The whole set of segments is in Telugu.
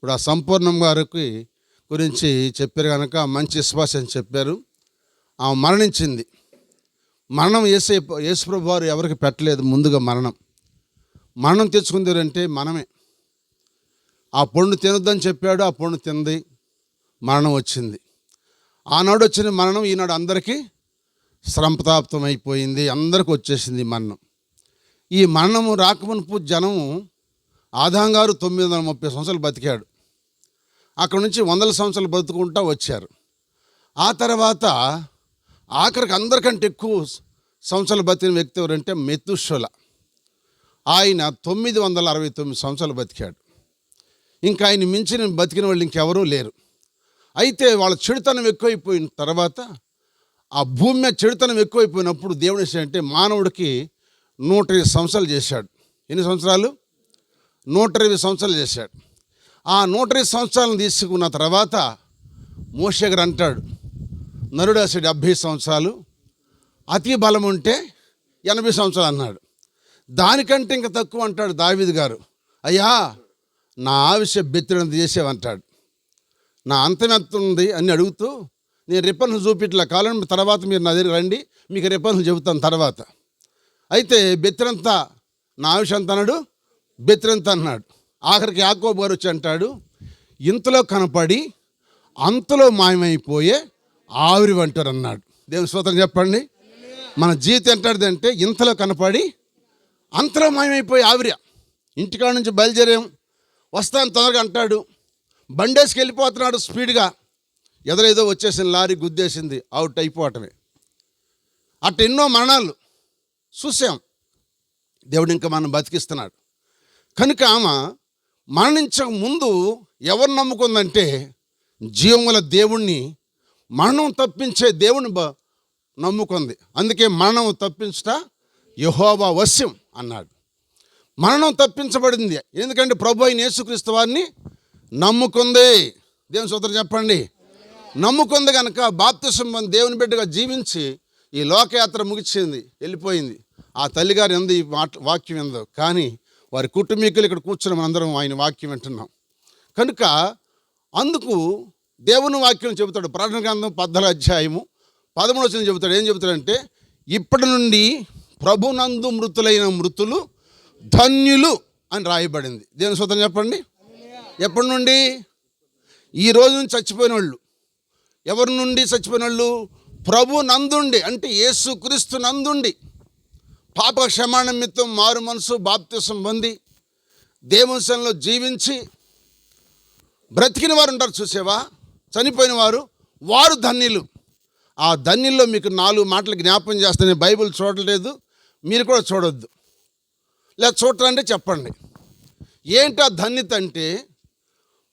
ఇప్పుడు ఆ సంపూర్ణం గారికి గురించి చెప్పారు కనుక మంచి విశ్వాసం అని చెప్పారు. ఆమె మరణించింది. మరణం ఏసే యేసుప్రభు వారు ఎవరికి పెట్టలేదు ముందుగా మరణం. మరణం తెచ్చుకుంది అంటే మనమే. ఆ పండు తినొద్దని చెప్పాడు ఆ పండు తింది. మరణం వచ్చింది. ఆనాడు వచ్చిన మరణం ఈనాడు అందరికీ శ్రమతాప్తం అయిపోయింది అందరికి వచ్చేసింది మరణం. ఈ మరణము రాకమునుపు జనము ఆదాం గారు తొమ్మిది వందల ముప్పై సంవత్సరాలు బతికాడు. అక్కడ నుంచి వందల సంవత్సరాలు బతుకుంటా వచ్చారు. ఆ తర్వాత ఆఖరికి అందరికంటే ఎక్కువ సంవత్సరాలు బతికిన వ్యక్తి ఎవరంటే మెతుషుల ఆయన తొమ్మిది వందల అరవై తొమ్మిది సంవత్సరాలు బతికాడు. ఇంకా ఆయన మించిన బతికిన వాళ్ళు ఇంకెవరూ లేరు. అయితే వాళ్ళ చెడుతనం ఎక్కువైపోయిన తర్వాత ఆ భూమి మీద చెడుతనం ఎక్కువైపోయినప్పుడు దేవుడు అంటే మానవుడికి నూట ఇరవై సంవత్సరాలు చేశాడు. ఎన్ని సంవత్సరాలు? నూట ఇరవై సంవత్సరాలు చేశాడు. ఆ నూట ఇరవై సంవత్సరాలను తీసుకున్న తర్వాత మోషగర్ అంటాడు నరుడు డెబ్భై సంవత్సరాలు అతి బలం ఉంటే ఎనభై సంవత్సరాలు అన్నాడు. దానికంటే ఇంకా తక్కువ అంటాడు దావిద్ గారు. అయ్యా నా ఆవిష్య బెత్తినంత చేసేవంటాడు నా అంతం ఎంత ఉంది? అని అడుగుతూ నేను రిపన్లు చూపిట్లా కాలం తర్వాత మీరు నా దగ్గర రండి మీకు రిపన్లు చెబుతాను తర్వాత. అయితే బెత్తినంత నా ఆవిష అంత అన్నాడు. బెత్తిరంత అన్నాడు. ఆఖరికి యాకోబు గారు వచ్చి అంటాడు ఇంతలో కనపడి అంతలో మాయమైపోయే ఆవిరి వంటారు అన్నాడు. దేవుని స్తోత్రం చెప్పండి. మన జీవితం ఎంటాడిదంటే ఇంతలో కనపడి అంతలో మాయమైపోయి ఆవిరి. ఇంటికాడ నుంచి బయలుదేరాం. వస్తాను తొందరగా అంటాడు. బండేసుకు వెళ్ళిపోతున్నాడు స్పీడ్గా. ఎదరేదో వచ్చేసింది లారీ గుద్దేసింది అవుట్ అయిపోవటమే. అట్ట ఎన్నో మరణాలు చూసాం. దేవుడు ఇంకా మనం బతికిస్తున్నాడు. కనుక ఆమె మరణించక ముందు ఎవరు నమ్ముకుందంటే జీవముల దేవుణ్ణి మరణం తప్పించే దేవుని బ నమ్ముకుంది. అందుకే మరణం తప్పించుట యహోవా వశ్యం అన్నాడు. మరణం తప్పించబడింది. ఎందుకంటే ప్రభు అయిన యేసుక్రీస్తు వారిని నమ్ముకుంది. దేవుని సోదరు చెప్పండి. నమ్ముకుంది కనుక బాప్తిసం దేవుని బిడ్డగా జీవించి ఈ లోకయాత్ర ముగిసింది వెళ్ళిపోయింది. ఆ తల్లిగారు ఎందు ఈ మాట వాక్యం ఎందు. కానీ వారి కుటుంబీకులు ఇక్కడ కూర్చుని మనందరం ఆయన వాక్యం వింటున్నాం. కనుక అందుకు దేవుని వాక్యం చెబుతాడు. ప్రార్థన గ్రంథం పద్దల అధ్యాయము పదమూడు వచ్చిన చెబుతాడు. ఏం చెబుతాడంటే ఇప్పటి నుండి ప్రభునందు మృతులైన మృతులు ధన్యులు అని రాయబడింది. దేవుని సూత్రం చెప్పండి. ఎప్పటి నుండి? ఈ రోజు నుంచి చచ్చిపోయిన వాళ్ళు. ఎవరి నుండి చచ్చిపోయిన వాళ్ళు? ప్రభు నందుండి అంటే యేసు క్రీస్తు నందుండి. పాప క్షమాణ నిమిత్తం మారు మనసు బాప్తిసం పొంది దేవుని జీవించి బ్రతికిన వారు ఉంటారు చూసేవా? చనిపోయిన వారు వారు ధన్యులు. ఆ ధన్యుల్లో మీకు నాలుగు మాటలు జ్ఞాపం చేస్తాను బైబిల్ చూడలేదు మీరు కూడా చూడొద్దు. లేదా చూడాలంటే చెప్పండి. ఏంటి ఆ ధన్యత అంటే?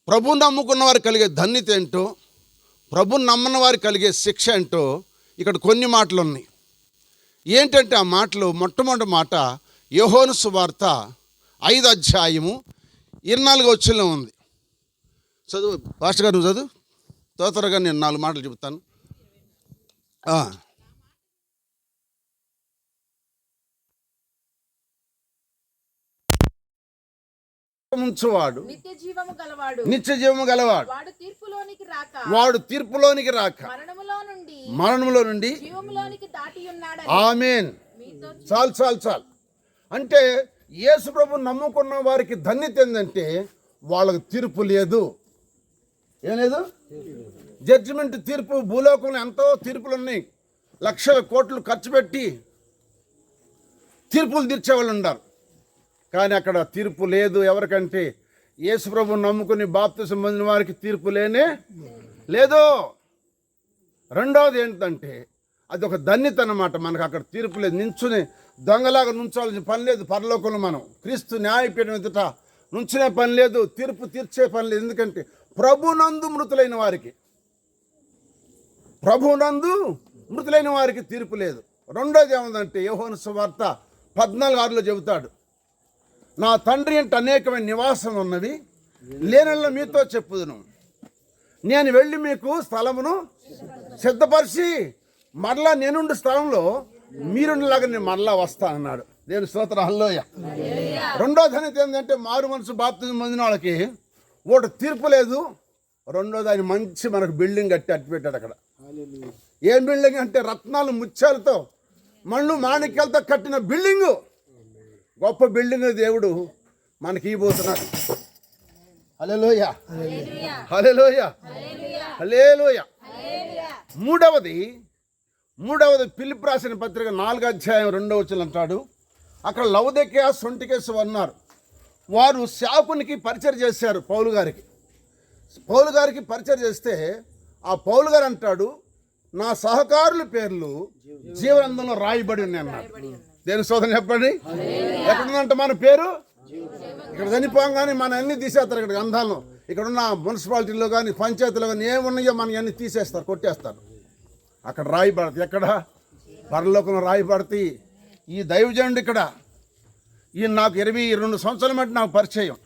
ప్రభు నమ్ముకున్న వారు కలిగే ధన్యత ఏంటో ప్రభు నమ్మని వారు కలిగే శిక్ష ఏంటో ఇక్కడ కొన్ని మాటలు ఉన్నాయి ఏంటంటే ఆ మాటలు మొట్టమొదటి మాట యహోను సువార్త ఐదు అధ్యాయము ఇరవై నాలుగు ఉంది. చదువు పాస్టర్ గారు నువ్వు చదువు? త్వర త్వరగా నేను నాలుగు మాటలు చెబుతాను. ఉంచువాడు. నిత్య జీవము గలవాడు. నిత్య జీవము గలవాడు. వాడు తీర్పులోనికి రాక. వాడు తీర్పులోనికి రాక. మరణములో నుండి మరణంలో నుండి జీవములోనికి దాటి ఉన్నాడని ఆమెన్. చాలు చాలు చాలు. అంటే యేసు ప్రభు నమ్ముకున్న వారికి ధన్యత ఏంటంటే వాళ్ళకి తీర్పు లేదు. ఏం లేదు? జడ్జిమెంట్ తీర్పు భూలోకంలో ఎంతో తీర్పులు ఉన్నాయి లక్షల కోట్లు ఖర్చు పెట్టి తీర్పులు తీర్చే వాళ్ళు ఉన్నారు. కానీ అక్కడ తీర్పు లేదు ఎవరికంటే. యేసుప్రభు నమ్ముకుని బాప్తు సంబంధించిన వారికి తీర్పు లేనే లేదు. రెండవది ఏంటంటే అది ఒక ధన్యత అనమాట మనకు అక్కడ తీర్పు లేదు. నించుని దొంగలాగా నుంచాల్సిన పని లేదు పరలోకంలో మనం. క్రీస్తు న్యాయపీఠం ఎదుట నుంచునే పని లేదు తీర్పు తీర్చే పని లేదు. ఎందుకంటే ప్రభునందు మృతులైన వారికి ప్రభునందు మృతులైన వారికి తీర్పు లేదు. రెండోది ఏముందంటే యోహోను సువార్త పద్నాలుగు ఆరులో చెబుతాడు. నా తండ్రి అంటే అనేకమైన నివాసం ఉన్నవి. లేనల్లో మీతో చెప్పుదును. నేను వెళ్ళి మీకు స్థలమును సిద్ధపరిచి మరలా నేనుండి స్థలంలో మీరుండలాగా నేను మరలా వస్తానన్నాడు. దేవుని స్తోత్ర. హల్లోయ రెండో ధనిత ఏంటంటే మారు మనసు బాప్తిజం పొందిన వాళ్ళకి ఒకటి తీర్పు లేదు. రెండోది ఆయన మంచి మనకు బిల్డింగ్ కట్టి అట్టి పెట్టాడు అక్కడ. ఏం బిల్డింగ్ అంటే రత్నాలు ముత్యాలతో మళ్ళు మాణిక్యాలతో కట్టిన బిల్డింగు. గొప్ప బిల్డింగ్ దేవుడు మనకి ఇవ్వబోతున్నాడు. హలోయ హలోయ హలేలోయ మూడవది మూడవది పిలుపు రాసిన పత్రిక నాలుగో అధ్యాయం రెండవ వచ్చిన అంటాడు. అక్కడ లవదకే సొంటికేసు అన్నారు. వారు శాపునికి పరిచయం చేశారు పౌలు గారికి. పౌలు గారికి పరిచయం చేస్తే ఆ పౌలు గారు అంటాడు నా సహకారుల పేర్లు జీవనందంలో రాయబడి ఉన్నాయి అన్నాడు. దేని శోధన చెప్పండి? ఎక్కడుందంట మన పేరు? ఇక్కడ చనిపోగానే మన అన్ని తీసేస్తారు ఇక్కడ గంధాలను ఇక్కడ ఉన్న మున్సిపాలిటీలో కానీ పంచాయతీలో కానీ ఏమున్నాయో మన అన్ని తీసేస్తారు కొట్టేస్తారు. అక్కడ రాయబడతాయి ఎక్కడ? పరలోకంలో రాయబడతాయి ఈ దైవజనుడు ఇక్కడ. ఈయన నాకు ఇరవై రెండు సంవత్సరాల మట్టి నాకు పరిచయం.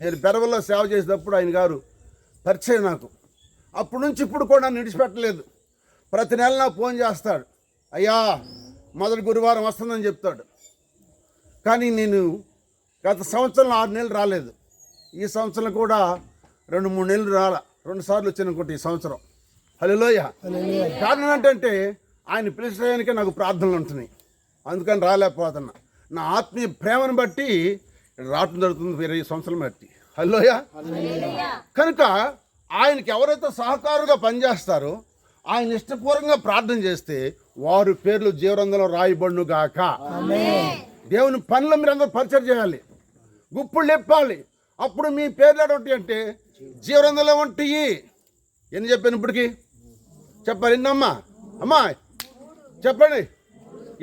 నేను పెరవల్లో సేవ చేసేటప్పుడు ఆయన గారు పరిచయం నాకు. అప్పటి నుంచి ఇప్పుడు కూడా నన్ను విడిచిపెట్టలేదు. ప్రతి నెల నాకు ఫోన్ చేస్తాడు. అయ్యా మొదటి గురువారం వస్తుందని చెప్తాడు. కానీ నేను గత సంవత్సరం ఆరు నెలలు రాలేదు. ఈ సంవత్సరం కూడా రెండు మూడు నెలలు రాల. రెండు సార్లు వచ్చాను అనుకుంటే ఈ సంవత్సరం. హలోయ కారణం ఏంటంటే ఆయన పిలిచడానికి నాకు ప్రార్థనలు ఉంటున్నాయి. అందుకని రాలేకపోతున్నా. నా ఆత్మీయ ప్రేమను బట్టి రావటం జరుగుతుంది ఇరవై సంవత్సరం బట్టి. హలోయ కనుక ఆయనకి ఎవరైతే సహకారుగా పనిచేస్తారో ఆయన ఇష్టపూర్వకంగా ప్రార్థన చేస్తే వారు పేర్లు జీవరంగంలో రాయబడును గాక. దేవుని పనులు మీరు అందరూ పరిచయం చేయాలి. గుప్పుడు లేపాలి. అప్పుడు మీ పేర్లు ఏంటి అంటే జీవరంగంలో ఉంటాయి ఎన్ని చెప్పాను ఇప్పటికి? చెప్పాలి ఎన్నమ్మా? అమ్మా చెప్పండి.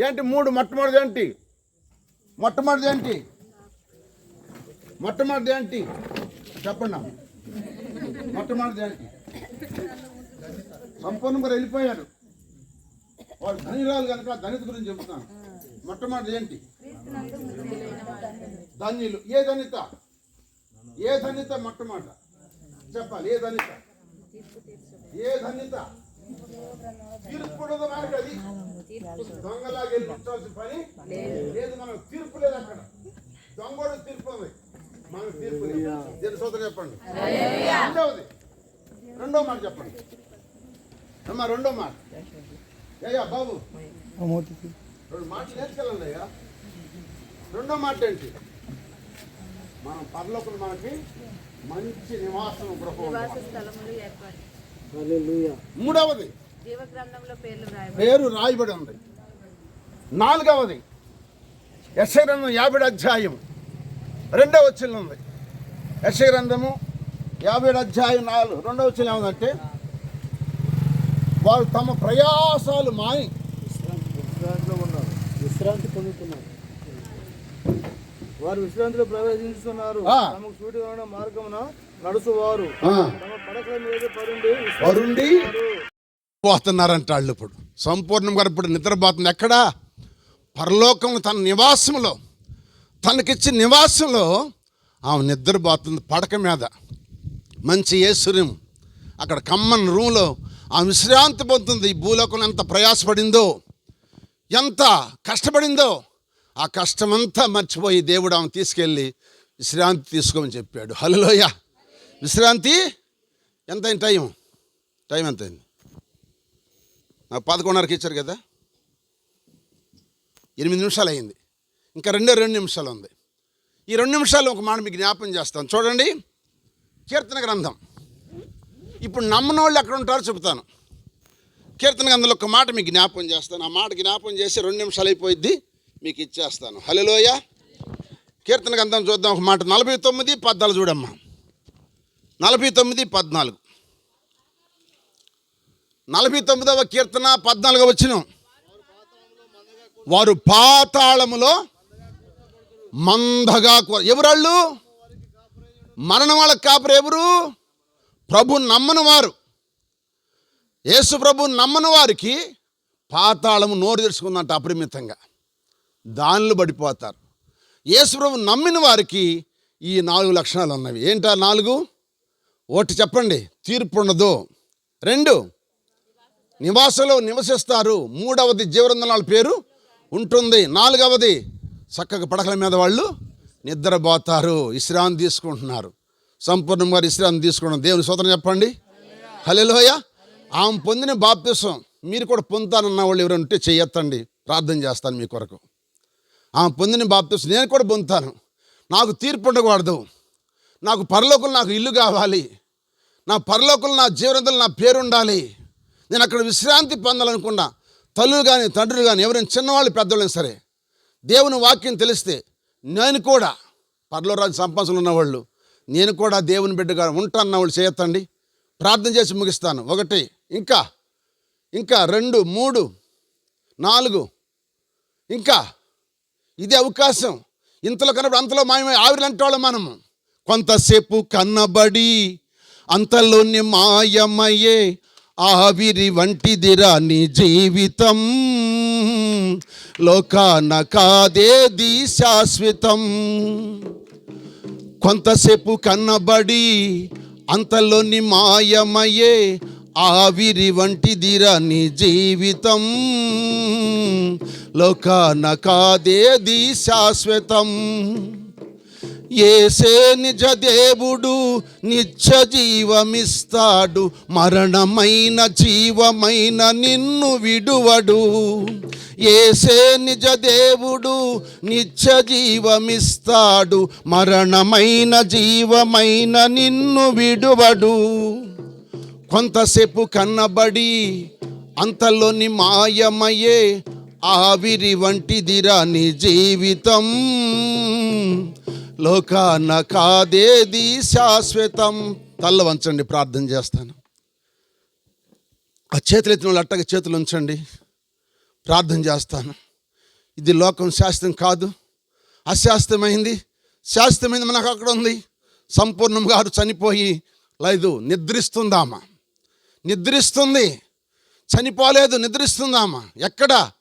ఏంటి మూడు మొట్టమొదటి ఏంటి? మొట్టమొదటి ఏంటి? మొట్టమొదటి ఏంటి? చెప్పండి అమ్మ. మొట్టమొదటి ఏంటి? సంపూర్ణంగా వెళ్ళిపోయారు వాళ్ళు ధనిరాలు కనుక ధనిత గురించి చెబుతున్నాను. మొట్టమొదటి ఏంటి? ధన్యులు. ఏ ధనిత? ఏ ధన్యత మొట్టమొదట? చెప్పాలి ఏ ధనిత? ఏ ధన్యత తీర్పుడదు అది. దొంగలాగా గెలిపించాల్సిన పని లేదు. మనం తీర్పు లేదు అక్కడ. దొంగోడు తీర్పు ఉంది. తీర్పు లేదు. దీని సోదరు చెప్పండి. రెండవది. రెండో మాట చెప్పండి. అమ్మా రెండో మాట. అయ్యా బాబు. రెండు మాటలు నేర్చుకెళ్ళండి అయ్యా రెండో మాట ఏంటి? మనం పరలోకులు మనకి మంచి నివాసం గృహం మూడవది. పేరు రాయబడి ఉంది. నాలుగవది. యశగ్రంథం యాభై అధ్యాయం. రెండవ వచ్చిన ఉంది. యశగ్రంథము యాభై అధ్యాయం నాలుగు. రెండవ వచ్చిన ఏముందంటే వారు తమ ప్రయాసాలు మాని విశ్రాంతిలో ఉన్నారు. విశ్రాంతి పొందుతున్నారు. వారు విశ్రాంతిలో ప్రవేశిస్తున్నారు. తమకు సూటిగా ఉన్న మార్గమున నడుచువారు. ఆ, తమ పడకల మీద పరుండి. పోతున్నారంట వాళ్ళు ఇప్పుడు. సంపూర్ణంగా ఇప్పుడు నిద్రపోతుంది ఎక్కడా? పరలోకం తన నివాసంలో. తనకిచ్చిన నివాసంలో ఆమె నిద్రపోతుంది పడక మీద. మంచి ఏసుర్యం అక్కడ కమ్మన్ రూమ్లో ఆ విశ్రాంతి పొందుతుంది. ఈ భూలోకం ఎంత ప్రయాసపడిందో ఎంత కష్టపడిందో ఆ కష్టమంతా మర్చిపోయి దేవుడు ఆమె తీసుకెళ్ళి విశ్రాంతి తీసుకోమని చెప్పాడు. హలోయ విశ్రాంతి ఎంతైంది టైం? టైం ఎంతైంది? నాకు పదకొండున్నరకి ఇచ్చారు కదా? ఎనిమిది నిమిషాలు అయింది. ఇంకా రెండే రెండు నిమిషాలు ఉంది. ఈ రెండు నిమిషాలు ఒక మాట మీకు జ్ఞాపం చేస్తాను. చూడండి. కీర్తన గ్రంథం. ఇప్పుడు నమ్మని వాళ్ళు ఎక్కడ ఉంటారో చెబుతాను. కీర్తన గంధంలో ఒక మాట మీకు జ్ఞాపం చేస్తాను. ఆ మాట జ్ఞాపం చేసి రెండు నిమిషాలు అయిపోయిద్ది మీకు ఇచ్చేస్తాను. హలోయ కీర్తన గంధం చూద్దాం. ఒక మాట. నలభై తొమ్మిది పద్నాలుగు చూడమ్మా. నలభై తొమ్మిది పద్నాలుగు. నలభై తొమ్మిదవ కీర్తన పద్నాలుగవ వచ్చిన వారు పాతాళములో మందగా ఎవరాళ్ళు? మరణం వాళ్ళకి కాపురు ఎవరు? ప్రభు నమ్మని వారు. యేసు ప్రభు నమ్మని వారికి పాతాళము నోరు తెరుచుకుందంట అపరిమితంగా. దానిలో పడిపోతారు. యేసు ప్రభు నమ్మిన వారికి ఈ నాలుగు లక్షణాలు ఉన్నవి. ఏంటా నాలుగు? ఒకటి చెప్పండి. తీర్పు ఉండదు రెండు? నివాసంలో నివసిస్తారు. మూడవది జీవరంధనాల పేరు ఉంటుంది. నాలుగవది చక్కగా పడకల మీద వాళ్ళు నిద్రపోతారు. విశ్రాంతి తీసుకుంటున్నారు. సంపూర్ణంగా విశ్రాంతి తీసుకోవడం దేవుని సోదరం చెప్పండి. హలోయ ఆమె పొందిన బాప్తిసం మీరు కూడా పొందుతానన్న వాళ్ళు ఎవరైనా ఉంటే ప్రార్థన చేస్తాను మీ కొరకు. ఆమె పొందిన బాప్తిసం నేను కూడా పొందుతాను. నాకు తీర్పు ఉండకూడదు. నాకు పరలోకులు నాకు ఇల్లు కావాలి. నా పరలోకులు నా జీవనంతులు నా పేరు ఉండాలి. నేను అక్కడ విశ్రాంతి పొందాలనుకున్నా. తల్లులు కానీ తండ్రులు కానీ ఎవరైనా చిన్నవాళ్ళు పెద్దవాళ్ళని సరే దేవుని వాక్యం తెలిస్తే నేను కూడా పరలోరాజు సంపాదనలు ఉన్నవాళ్ళు. నేను కూడా దేవుని బిడ్డగా ఉంటాను వాళ్ళు చేయొత్తండి. ప్రార్థన చేసి ముగిస్తాను. ఒకటి ఇంకా ఇంకా రెండు మూడు నాలుగు ఇంకా ఇది అవకాశం. ఇంతలో కనబడి అంతలో మాయమై ఆవిరి మనము. కొంతసేపు కన్నబడి అంతలోని మాయమయ్యే ఆవిరి వంటిదిరా నీ జీవితం. లోకాన కాదేది శాశ్వతం. కొంతసేపు కన్నబడి అంతలోని మాయమయ్యే ఆవిరి వంటిదిరా నీ జీవితం. లోకాన కాదేది శాశ్వతం? ఏసే నిజ దేవుడు నిత్య జీవమిస్తాడు. మరణమైన జీవమైన నిన్ను విడువడు. ఏసే నిజ దేవుడు నిత్య జీవమిస్తాడు. మరణమైన జీవమైన నిన్ను విడువడు. కొంతసేపు కన్నబడి అంతలోని మాయమయ్యే ఆవిరి వంటిదిరా నీ జీవితం. లోకాన కాదేది శాశ్వతం? తల్ల వంచండి ప్రార్థన చేస్తాను. ఆ చేతులు ఎత్తిన వాళ్ళు అట్టగా చేతులు ఉంచండి. ప్రార్థన చేస్తాను. ఇది లోకం శాస్త్రం కాదు. అశాస్త్రమైంది శాస్త్రమైంది మనకు అక్కడ ఉంది. సంపూర్ణంగా కాదు చనిపోయి లేదు నిద్రిస్తుందామా. నిద్రిస్తుంది. చనిపోలేదు నిద్రిస్తుందామా. ఎక్కడ?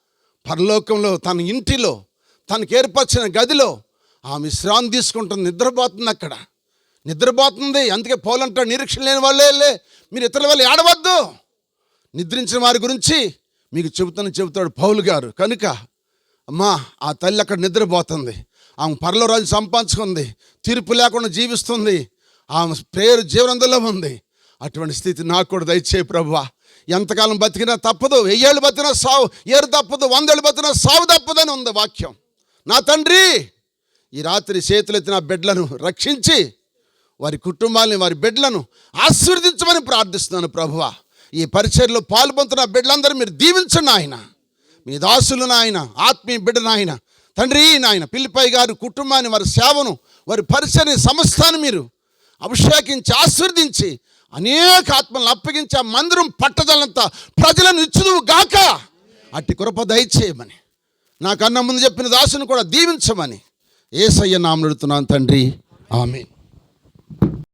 పరలోకంలో తన ఇంటిలో తనకు ఏర్పరిచిన గదిలో ఆమె విశ్రాంతి తీసుకుంటుంది. నిద్రపోతుంది అక్కడ. నిద్రపోతుంది. అందుకే పోలంటాడు నిరీక్షణ లేని వాళ్ళే లే. మీరు ఇతరుల వల్ల ఏడవద్దు. నిద్రించిన వారి గురించి మీకు చెబుతాను చెబుతాడు పౌలు గారు. కనుక అమ్మా ఆ తల్లి అక్కడ నిద్రపోతుంది. ఆమె పరలోరాజు సంపాదించుకుంది. తీర్పు లేకుండా జీవిస్తుంది. ఆమె ప్రేరు జీవనందులో ఉంది. అటువంటి స్థితి నాకు కూడా దయచే ప్రభువా. ఎంతకాలం బతికినా తప్పదు. వెయ్యేళ్ళు బతికినా సావు ఏరు తప్పదు. వందేళ్ళు బతికినా సావు తప్పదని ఉంది వాక్యం. నా తండ్రి ఈ రాత్రి చేతులెత్తిన బిడ్డలను రక్షించి వారి కుటుంబాలని వారి బిడ్డలను ఆశీర్వదించమని ప్రార్థిస్తున్నాను ప్రభువ. ఈ పరిచర్లో పాల్పొందుతున్న బిడ్డలందరూ మీరు దీవించండి ఆయన మీ దాసులు నాయన ఆత్మీయ బిడ్డ నాయన తండ్రి నాయన పిల్లిపై గారు కుటుంబాన్ని వారి సేవను వారి పరిచయని సమస్తాన్ని మీరు అభిషేకించి ఆశీర్వదించి అనేక ఆత్మలను అప్పగించి ఆ మందిరం పట్టదలంతా ప్రజలను ఇచ్చుదువు గాక. అట్టి కృప దయచేయమని నాకన్నా ముందు చెప్పిన దాసును కూడా దీవించమని ఏసయ్య నామడుతున్నాను తండ్రి. ఆమె